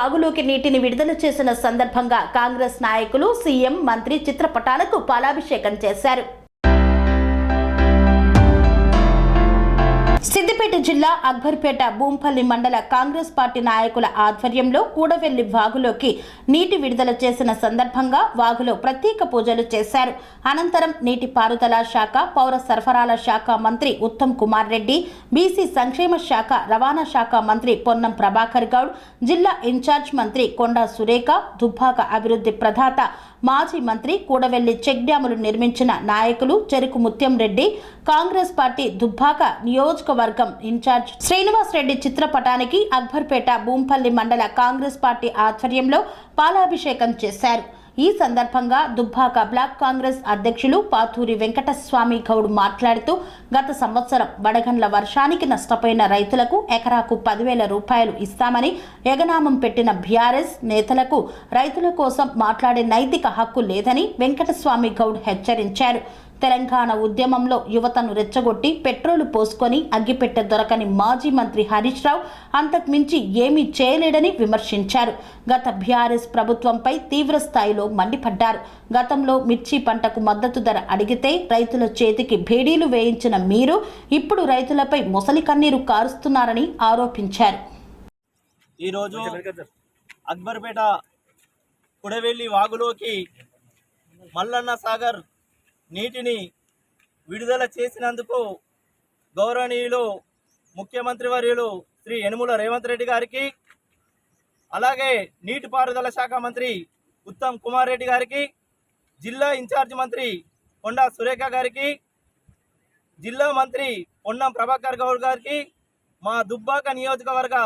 వాగులోకి నీటిని విడుదల చేసిన సందర్భంగా కాంగ్రెస్ నాయకులు సీఎం మంత్రి చిత్రపటాలకు పాలాభిషేకం చేశారు. సిద్దిపేట జిల్లా అక్బర్పేట భూంపల్లి మండల కాంగ్రెస్ పార్టీ నాయకుల ఆధ్వర్యంలో కూడవెల్లి వాగులోకి నీటి విడుదల చేసిన సందర్భంగా వాగులో ప్రత్యేక పూజలు చేశారు. అనంతరం నీటి పారుదల శాఖ పౌర సరఫరాల శాఖ మంత్రి ఉత్తమ్ కుమార్ రెడ్డి బీసీ సంక్షేమ శాఖ రవాణా శాఖ మంత్రి పొన్నం ప్రభాకర్ గౌడ్ జిల్లా ఇన్ఛార్జ్ మంత్రి కొండా సురేఖ దుబ్బాక అభివృద్ధి ప్రదాత మాజీ మంత్రి కూడవెల్లి చెక్ డ్యాములు నిర్మించిన నాయకులు చెరుకు ముత్యం రెడ్డి కాంగ్రెస్ పార్టీ దుబ్బాక నియోజకవర్గం ఇన్ఛార్జ్ శ్రీనివాస్ రెడ్డి చిత్రపటానికి అక్బర్పేట భూంపల్లి మండల కాంగ్రెస్ పార్టీ ఆధ్వర్యంలో పాలాభిషేకం చేశారు. ఈ సందర్భంగా దుబ్బాక బ్లాక్ కాంగ్రెస్ అధ్యక్షులు పాతూరి వెంకటస్వామి గౌడ్ మాట్లాడుతూ గత సంవత్సరం వడగండ్ల వర్షానికి నష్టపోయిన రైతులకు ఎకరాకు పదివేల రూపాయలు ఇస్తామని ఎగనామం పెట్టిన బీఆర్ఎస్ నేతలకు రైతుల కోసం మాట్లాడే నైతిక హక్కు లేదని వెంకటస్వామి గౌడ్ హెచ్చరించారు. తెలంగాణ ఉద్యమంలో యువతను రెచ్చగొట్టి పెట్రోలు పోసుకొని అగ్గిపెట్టె దొరకని మాజీ మంత్రి హరీష్ రావు అంతకుమించి ఏమీ చేయలేడని విమర్శించారు. గత బీఆర్ఎస్ ప్రభుత్వంపై తీవ్ర స్థాయిలో మండిపడ్డారు. గతంలో మిర్చి పంటకు మద్దతు ధర అడిగితే రైతుల చేతికి భేడీలు వేయించిన మీరు ఇప్పుడు రైతులపై మొసలి కన్నీరు కారుస్తున్నారని ఆరోపించారు. ఈరోజు అక్బర్పేట కుడవెల్లి వాగులోకి మల్లన్న సాగర్ నీటిని విడుదల చేసినందుకు గౌరవనీయులు ముఖ్యమంత్రి వర్యులు శ్రీ యనుముల రేవంత్ రెడ్డి గారికి అలాగే నీటిపారుదల శాఖ మంత్రి ఉత్తమ్ కుమార్ రెడ్డి గారికి జిల్లా ఇన్ఛార్జ్ మంత్రి కొండా సురేఖ గారికి జిల్లా మంత్రి పొన్నం ప్రభాకర్ గౌడ్ గారికి మా దుబ్బాక నియోజకవర్గ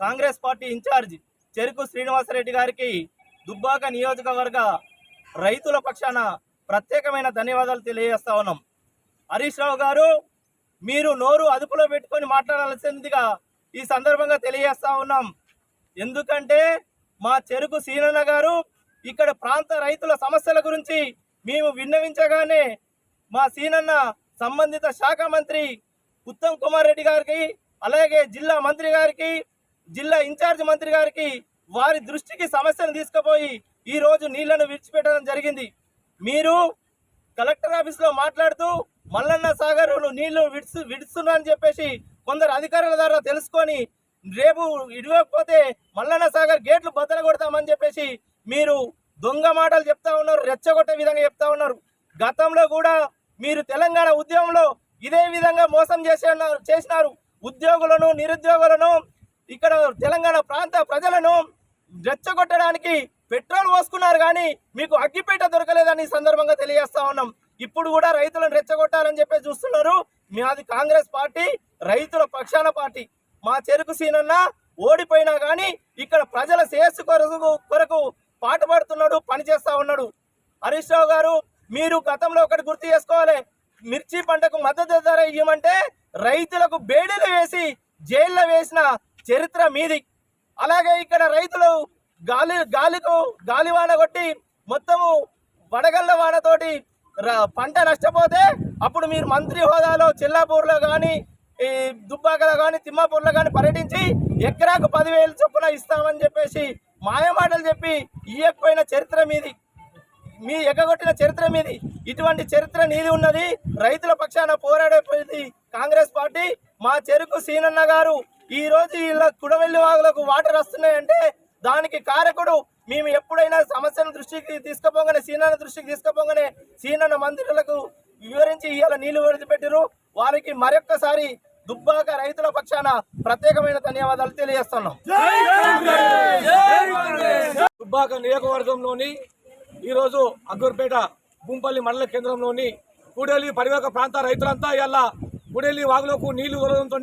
కాంగ్రెస్ పార్టీ ఇన్ఛార్జ్ చెరుకు శ్రీనివాసరెడ్డి గారికి దుబ్బాక నియోజకవర్గ రైతుల పక్షాన ప్రత్యేకమైన ధన్యవాదాలు తెలియజేస్తా ఉన్నాం. హరీష్ రావు గారు మీరు నోరు అదుపులో పెట్టుకొని మాట్లాడాల్సిందిగా ఈ సందర్భంగా తెలియజేస్తా ఉన్నాం. ఎందుకంటే మా చెరుకు సీనన్న గారు ఇక్కడ ప్రాంత రైతుల సమస్యల గురించి మేము విన్నవించగానే మా సీనన్న సంబంధిత శాఖ మంత్రి ఉత్తమ్ కుమార్ రెడ్డి గారికి అలాగే జిల్లా మంత్రి గారికి జిల్లా ఇన్ఛార్జ్ మంత్రి గారికి వారి దృష్టికి సమస్యను తీసుకుపోయి ఈరోజు నీళ్ళను విడిచిపెట్టడం జరిగింది. మీరు కలెక్టర్ ఆఫీస్లో మాట్లాడుతూ మల్లన్న సాగర్ నీళ్ళు విడుస్తు విడుస్తున్నా అని చెప్పేసి కొందరు అధికారుల ద్వారా తెలుసుకొని రేపు ఇడవకపోతే మల్లన్న సాగర్ గేట్లు బద్దల కొడతామని చెప్పేసి మీరు దొంగ మాటలు చెప్తా ఉన్నారు రెచ్చగొట్టే విధంగా చెప్తా ఉన్నారు. గతంలో కూడా మీరు తెలంగాణ ఉద్యమంలో ఇదే విధంగా మోసం చేసే చేసినారు. ఉద్యోగులను నిరుద్యోగులను ఇక్కడ తెలంగాణ ప్రాంత ప్రజలను రెచ్చగొట్టడానికి పెట్రోల్ పోసుకున్నారు కానీ మీకు అగ్గిపేట దొరకలేదని సందర్భంగా తెలియజేస్తా ఉన్నాం. ఇప్పుడు కూడా రైతులను రెచ్చగొట్టాలని చెప్పి చూస్తున్నారు. మాది కాంగ్రెస్ పార్టీ రైతుల పక్షాన పార్టీ. మా చెరుకు సీనన్న ఓడిపోయినా కానీ ఇక్కడ ప్రజల శ్రేయస్సు కొరకు కొరకు పాట పాడుతున్నాడు పనిచేస్తా ఉన్నాడు. హరీష్ రావు గారు మీరు గతంలో ఒకటి గుర్తు చేసుకోవాలి. మిర్చి పంటకు మద్దతు ధర ఇవ్వమంటే రైతులకు బేడీలు వేసి జైల్లో వేసిన చరిత్ర మీది. అలాగే ఇక్కడ రైతులు గాలి గాలికు గాలివాన కొట్టి మొత్తము వడగళ్ళ వానతోటి పంట నష్టపోతే అప్పుడు మీరు మంత్రి హోదాలో చిల్లాపూర్లో కానీ ఈ దుబ్బాకలో కానీ తిమ్మాపూర్లో కానీ పర్యటించి ఎకరాకు పదివేలు చొప్పున ఇస్తామని చెప్పేసి మాయమాటలు చెప్పి ఇయ్యకపోయిన చరిత్ర మీది. మీ ఎగగొట్టిన చరిత్ర మీది. ఇటువంటి చరిత్ర నీది ఉన్నది. రైతుల పక్షాన పోరాడేది కాంగ్రెస్ పార్టీ. మా చెరుకు సీనన్న గారు ఈ రోజు ఇలా కుడవెల్లి వాగులకు వాటర్ వస్తున్నాయంటే దానికి కారకుడు మేము ఎప్పుడైనా సమస్యను దృష్టికి తీసుకుపోగానే సీనన్న దృష్టికి తీసుకుపోగానే సీనన్న మంత్రులకు వివరించి ఇవాళ నీళ్ళు విడిచిపెట్టారు వారికి మరొక్కసారి దుబ్బాక రైతుల పక్షాన ప్రత్యేకమైన ధన్యవాదాలు తెలియజేస్తున్నాం. దుబ్బాక నియోజకవర్గంలోని ఈరోజు అగ్గూర్పేట గుంపల్లి మండల కేంద్రంలోని కూడేలి పరివాహక ప్రాంత రైతులంతా ఇలా కూడేలి వాగులకు నీళ్ళు వదలడంతో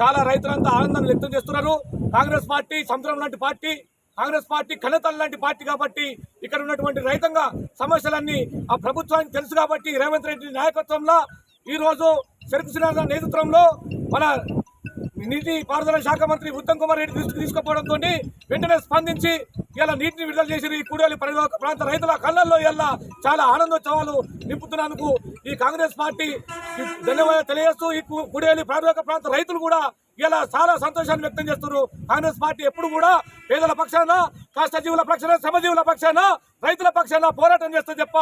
చాలా రైతులంతా ఆనందాన్ని వ్యక్తం చేస్తున్నారు. కాంగ్రెస్ పార్టీ సముద్రం లాంటి పార్టీ కాంగ్రెస్ పార్టీ కన్నతల్లి లాంటి పార్టీ కాబట్టి ఇక్కడ ఉన్నటువంటి రైతాంగ సమస్యలన్నీ ఆ ప్రభుత్వానికి తెలుసు కాబట్టి రేవంత్ రెడ్డి నాయకత్వంలో ఈరోజు చెరుకు శ్రీనివాస నేతృత్వంలో మన నీటి పారుదల శాఖ మంత్రి ఉత్తమ్ కుమార్ రెడ్డి దృష్టికి తీసుకుపోవడంతో వెంటనే స్పందించి ఇలా నీటిని విడుదల చేసి ఈ కూడలి పరిలోక ప్రాంత రైతుల కళ్ళల్లో ఇలా చాలా ఆనందోత్సవాలు నింపుతున్నందుకు ఈ కాంగ్రెస్ పార్టీ ధన్యవాదాలు తెలియజేస్తూ ఈ కూడేలి పరిలోక ప్రాంత రైతులు కూడా ఇలా చాలా సంతోషాన్ని వ్యక్తం చేస్తున్నారు. కాంగ్రెస్ పార్టీ ఎప్పుడు కూడా పేదల పక్షాన కష్టజీవుల పక్షాన శ్రమజీవుల పక్షాన రైతుల పక్షాన పోరాటం చేస్తే తప్ప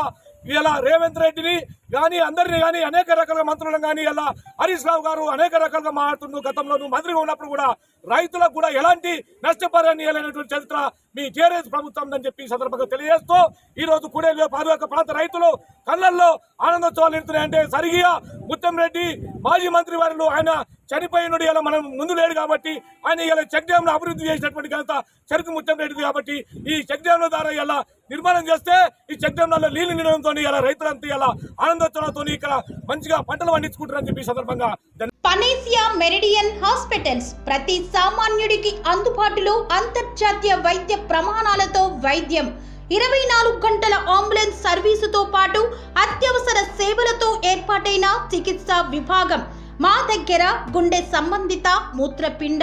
ఇలా రేవంత్ రెడ్డిని కానీ అందరినీ కానీ అనేక రకాల మంత్రులను కానీ అలా హరీష్ రావు గారు అనేక రకాలుగా మాట్లాడుతున్నారు గతంలో మంత్రిగా ఉన్నప్పుడు కూడా రైతులకు కూడా ఎలాంటి నష్టపరిహారం ఇవ్వలేనటువంటి చరిత్ర మీ టీఆర్ఎస్ ప్రభుత్వం అని చెప్పి సందర్భంగా తెలియజేస్తూ ఈ రోజు కూడేలు పాదుక ప్రాంత రైతులు కళ్ళల్లో ఆనందోత్సవాలు ఎడుతున్నాయంటే సరిగిగా ముత్తం రెడ్డి మాజీ మంత్రి వారిలో ఆయన చనిపోయినడు ఇలా మనం ముందు లేడు కాబట్టి ఆయన ఇలా చెక్ డ్యామ్ను అభివృద్ధి చేసినటువంటి ఘనత చెరుకు ముత్తం రెడ్డిది కాబట్టి ఈ చెక్ డ్యామ్ల ద్వారా ఇలా నిర్మాణం చేస్తే ఈ చెక్ డ్యామ్లలో నీళ్ళు నిలడంతో ఇలా రైతులంతా ఇలా ఆనందోత్సవాలతో ఇక్కడ మంచిగా పంటలు పండించుకుంటారని చెప్పి సందర్భంగా పనేసియా మెరిడియన్ హాస్పిటల్స్ ప్రతి సామాన్యుడికి అందుబాటులో అంతర్జాతీయ వైద్య ప్రమాణాలతో వైద్యం. ఇరవై నాలుగు గంటల అంబులెన్స్ సర్వీసుతో పాటు అత్యవసర సేవలతో ఏర్పాటైన చికిత్సా విభాగం. మా దగ్గర గుండె సంబంధిత మూత్రపిండ